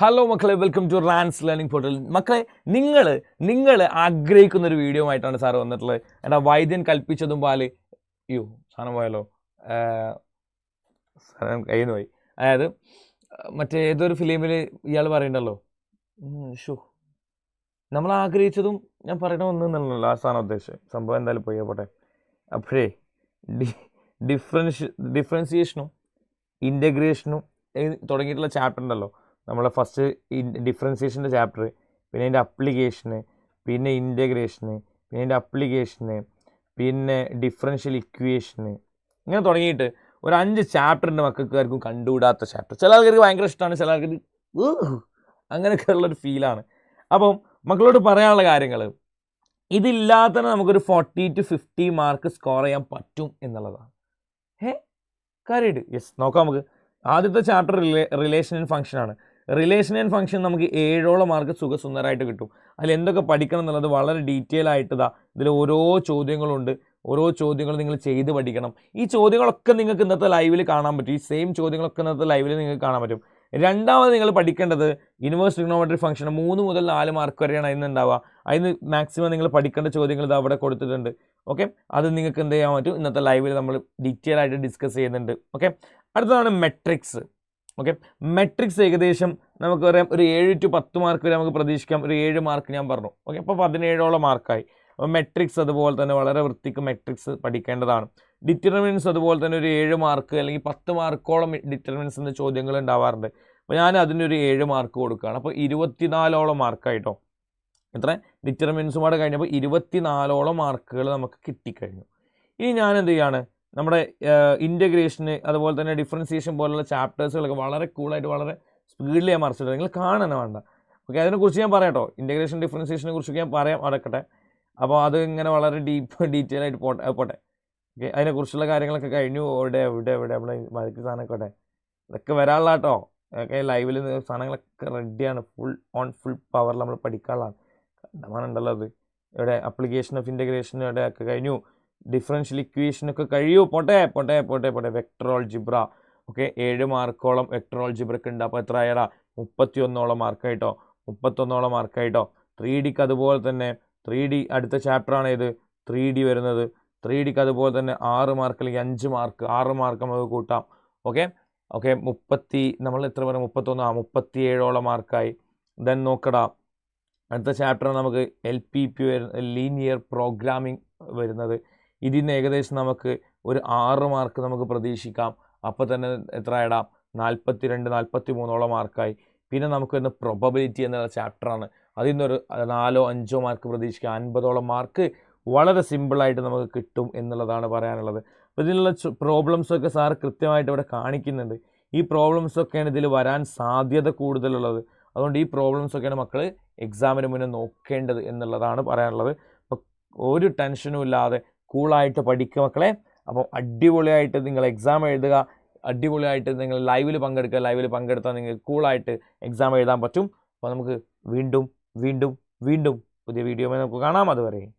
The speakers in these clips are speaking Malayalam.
ഹലോ മക്കളെ welcome to Rans learning portal മക്കളെ നിങ്ങൾ നിങ്ങൾ ആഗ്രഹിക്കുന്ന ഒരു വീഡിയോ ആയിട്ടാണ് സാർ വന്നിട്ടുള്ളത്. എടാ വൈദ്യൻ കൽപ്പിച്ചതും പാൽ. അയ്യോ സാധനം പോയാലോ? സാധനം കയ്യിൽ പോയി. അതായത് മറ്റേ ഏതൊരു ഫിലിമിൽ ഇയാൾ പറയണ്ടല്ലോ? ഷോ നമ്മൾ ആഗ്രഹിച്ചതും ഞാൻ പറയണ ഒന്നെന്നുള്ളല്ലോ ആ സാധനം ഉദ്ദേശിച്ചത്. സംഭവം എന്തായാലും പോയി പോട്ടെ. അപ്പോഴേ ഡി ഡിഫറൻഷ് ഡിഫറൻസിയേഷനും ഇന്റഗ്രേഷനും തുടങ്ങിയിട്ടുള്ള ചാപ്റ്റർ ഉണ്ടല്ലോ. നമ്മളെ ഫസ്റ്റ് ഡിഫറൻസിയേഷന്റെ ചാപ്റ്റർ പിന്നെ അതിന്റെ അപ്ലിക്കേഷന് പിന്നെ ഇന്റഗ്രേഷന് പിന്നെ അതിന്റെ അപ്ലിക്കേഷന് പിന്നെ ഡിഫറൻഷ്യൽ ഇക്വേഷന് ഇങ്ങനെ തുടങ്ങിയിട്ട് ഒരു അഞ്ച് ചാപ്റ്ററിന്റെ മക്കൾക്കാർക്കും കണ്ടുകൂടാത്ത ചാപ്റ്റർ ചില ആൾക്കാർക്ക് ഭയങ്കര ഇഷ്ടമാണ് ചില ആൾക്കാർക്ക് അങ്ങനെയൊക്കെ ഉള്ളൊരു ഫീലാണ് അപ്പം മക്കളോട് പറയാനുള്ള കാര്യങ്ങൾ ഇതില്ലാതെ തന്നെ നമുക്കൊരു forty to fifty mark score ചെയ്യാൻ പറ്റും എന്നുള്ളതാണ്. ഏ കാര്യമായിട്ട് യെസ് നോക്കാം നമുക്ക്. ആദ്യത്തെ ചാപ്റ്റർ റിലേ റിലേഷൻ ആൻഡ് ഫങ്ഷനാണ് റിലേഷൻ ആൻഡ് ഫംഗ്ഷൻ നമുക്ക് ഏഴോളം മാർക്ക് സുഖസുന്ദരമായിട്ട് കിട്ടും. അതിൽ എന്തൊക്കെ പഠിക്കണം എന്നുള്ളത് വളരെ ഡീറ്റെയിൽ ആയിട്ട് ഇതാ ഇതിൽ ഓരോ ചോദ്യങ്ങളുണ്ട്. ഓരോ ചോദ്യങ്ങൾ നിങ്ങൾ ചെയ്ത് പഠിക്കണം. ഈ ചോദ്യങ്ങളൊക്കെ നിങ്ങൾക്ക് ഇന്നത്തെ ലൈവിൽ കാണാൻ പറ്റും. ഈ സെയിം ചോദ്യങ്ങളൊക്കെ ഇന്നത്തെ ലൈവിൽ നിങ്ങൾക്ക് കാണാൻ പറ്റും. രണ്ടാമത് നിങ്ങൾ പഠിക്കേണ്ടത് യൂണിവേഴ്സ് ട്രിഗ്നോമെട്രി ഫംഗ്ഷൻ മൂന്ന് മുതൽ നാല് മാർക്ക് വരെയാണ് അതിന് ഉണ്ടാവുക അതിന് മാക്സിമം നിങ്ങൾ പഠിക്കേണ്ട ചോദ്യങ്ങൾ ഇത് അവിടെ കൊടുത്തിട്ടുണ്ട്. ഓക്കെ അത് നിങ്ങൾക്ക് എന്ത് ചെയ്യാൻ പറ്റും? ഇന്നത്തെ ലൈവിൽ നമ്മൾ ഡീറ്റെയിൽ ആയിട്ട് ഡിസ്കസ് ചെയ്യുന്നുണ്ട്. ഓക്കെ അടുത്തതാണ് മെട്രിക്സ് ഓക്കെ മെട്രിക്സ് ഏകദേശം നമുക്ക് പറയാം ഒരു ഏഴ് ടു പത്ത് മാർക്ക് വരെ നമുക്ക് പ്രതീക്ഷിക്കാം. ഒരു ഏഴ് മാർക്ക് ഞാൻ പറഞ്ഞു. ഓക്കെ അപ്പോൾ പതിനേഴോളം മാർക്കായി അപ്പോൾ മെട്രിക്സ് അതുപോലെ തന്നെ വളരെ വൃത്തിക്ക് മെട്രിക്സ് പഠിക്കേണ്ടതാണ്. ഡിറ്റർമിനൻസ് അതുപോലെ തന്നെ ഒരു ഏഴ് മാർക്ക് അല്ലെങ്കിൽ പത്ത് മാർക്കോളം ഡിറ്റർമിനൻസ് എന്ന ചോദ്യങ്ങൾ ഉണ്ടാവാറുണ്ട്. അപ്പോൾ ഞാൻ അതിനൊരു ഏഴ് മാർക്ക് കൊടുക്കുകയാണ്. അപ്പോൾ ഇരുപത്തിനാലോളം മാർക്കായിട്ടോ എത്ര? ഡിറ്റർമിനൻസും കൂടെ കഴിഞ്ഞപ്പോൾ ഇരുപത്തിനാലോളം മാർക്കുകൾ നമുക്ക് കിട്ടിക്കഴിഞ്ഞു. ഇനി ഞാൻ എന്ത് ചെയ്യാണ്? നമ്മുടെ ഇന്റഗ്രേഷന് അതുപോലെ തന്നെ ഡിഫറൻസിയേഷൻ പോലുള്ള ചാപ്റ്റേഴ്സുകളൊക്കെ വളരെ കൂളായിട്ട് വളരെ സ്പീഡിൽ ഞാൻ മറിച്ചിട്ട് നിങ്ങൾ കാണണം വേണ്ട. ഓക്കെ അതിനെക്കുറിച്ച് ഞാൻ പറയാം കേട്ടോ ഇന്റഗ്രേഷൻ ഡിഫറൻസിയേഷനെ കുറിച്ചൊക്കെ ഞാൻ പറയാം അടക്കട്ടെ. അപ്പോൾ അത് ഇങ്ങനെ വളരെ ഡീപ്പ് ഡീറ്റെയിൽ ആയിട്ട് പോട്ടെ പോട്ടെ. ഓക്കെ അതിനെക്കുറിച്ചുള്ള കാര്യങ്ങളൊക്കെ കഴിഞ്ഞു. എവിടെ എവിടെ എവിടെ നമ്മൾ മതിക്ക് സാധനമൊക്കെ ഇതൊക്കെ വരാനുള്ള കേട്ടോ ഓക്കെ ലൈവിൽ സാധനങ്ങളൊക്കെ റെഡിയാണ് ഫുൾ ഓൺ ഫുൾ പവറിൽ നമ്മൾ പഠിക്കാനുള്ളതാണ്. കണ്ടമാനുണ്ടല്ലോ അത്. ഇവിടെ അപ്ലിക്കേഷൻ ഓഫ് ഇന്റഗ്രേഷൻ ഇവിടെ ഒക്കെ കഴിഞ്ഞു. ഡിഫറൻഷ്യൽ ഇക്വേഷനൊക്കെ കഴിയൂ. പോട്ടെ പോട്ടെ പോട്ടെ പോട്ടെ. വെക്ടറോൾ ജിബ്ര ഓക്കെ ഏഴ് മാർക്കോളം വെക്ടറോൾ ജിബ്രക്ക് ഉണ്ട്. അപ്പോൾ എത്ര ആയടാ? മുപ്പത്തി ഒന്നോളം മാർക്കായിട്ടോ മുപ്പത്തൊന്നോളം മാർക്കായിട്ടോ ത്രീ ഡിക്ക് അതുപോലെ തന്നെ ത്രീ ഡി അടുത്ത ചാപ്റ്ററാണ് ഇത് ത്രീ ഡി വരുന്നത്. ത്രീ ഡിക്ക് അതുപോലെ തന്നെ ആറ് മാർക്ക് അല്ലെങ്കിൽ അഞ്ച് മാർക്ക് ആറ് മാർക്ക് നമുക്ക് കൂട്ടാം. ഓക്കെ ഓക്കെ മുപ്പത്തി നമ്മൾ എത്ര പറയാം മുപ്പത്തൊന്ന്. ആ മുപ്പത്തി ഏഴോളം മാർക്കായി ദെൻ നോക്കടാ. അടുത്ത ചാപ്റ്റർ നമുക്ക് L P P linear programming വരുന്നത്. ഇതിൽ നിന്ന് ഏകദേശം നമുക്ക് ഒരു ആറ് മാർക്ക് നമുക്ക് പ്രതീക്ഷിക്കാം. അപ്പോൾ തന്നെ എത്ര ഇടാം നാൽപ്പത്തി രണ്ട് നാൽപ്പത്തി മൂന്നോളം മാർക്കായി പിന്നെ നമുക്ക് ഇന്ന് പ്രൊബബിലിറ്റി എന്നുള്ള ചാപ്റ്ററാണ് അതിൽ നിന്നൊരു നാലോ അഞ്ചോ മാർക്ക് പ്രതീക്ഷിക്കാം. അൻപതോളം മാർക്ക് വളരെ സിമ്പിളായിട്ട് നമുക്ക് കിട്ടും എന്നുള്ളതാണ് പറയാനുള്ളത്. അപ്പോൾ ഇതിനുള്ള പ്രോബ്ലംസൊക്കെ സാർ കൃത്യമായിട്ട് ഇവിടെ കാണിക്കുന്നുണ്ട്. ഈ പ്രോബ്ലംസൊക്കെയാണ് ഇതിൽ വരാൻ സാധ്യത കൂടുതലുള്ളത്. അതുകൊണ്ട് ഈ പ്രോബ്ലംസൊക്കെയാണ് മക്കൾ എക്സാമിന് മുന്നേ നോക്കേണ്ടത് എന്നുള്ളതാണ് പറയാനുള്ളത്. അപ്പോൾ ഒരു ടെൻഷനും ഇല്ലാതെ കൂളായിട്ട് പഠിക്കുക മക്കളെ. അപ്പം അടിപൊളിയായിട്ട് നിങ്ങൾ എക്സാം എഴുതുക. അടിപൊളിയായിട്ട് നിങ്ങൾ ലൈവിൽ പങ്കെടുക്കുക. ലൈവിൽ പങ്കെടുത്താൽ നിങ്ങൾക്ക് കൂളായിട്ട് എക്സാം എഴുതാൻ പറ്റും. അപ്പോൾ നമുക്ക് വീണ്ടും വീണ്ടും വീണ്ടും പുതിയ വീഡിയോ നമുക്ക് കാണാം. അതുവരെ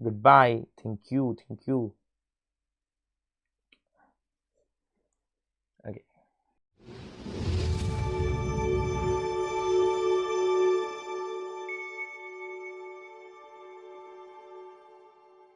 good bye thank you thank you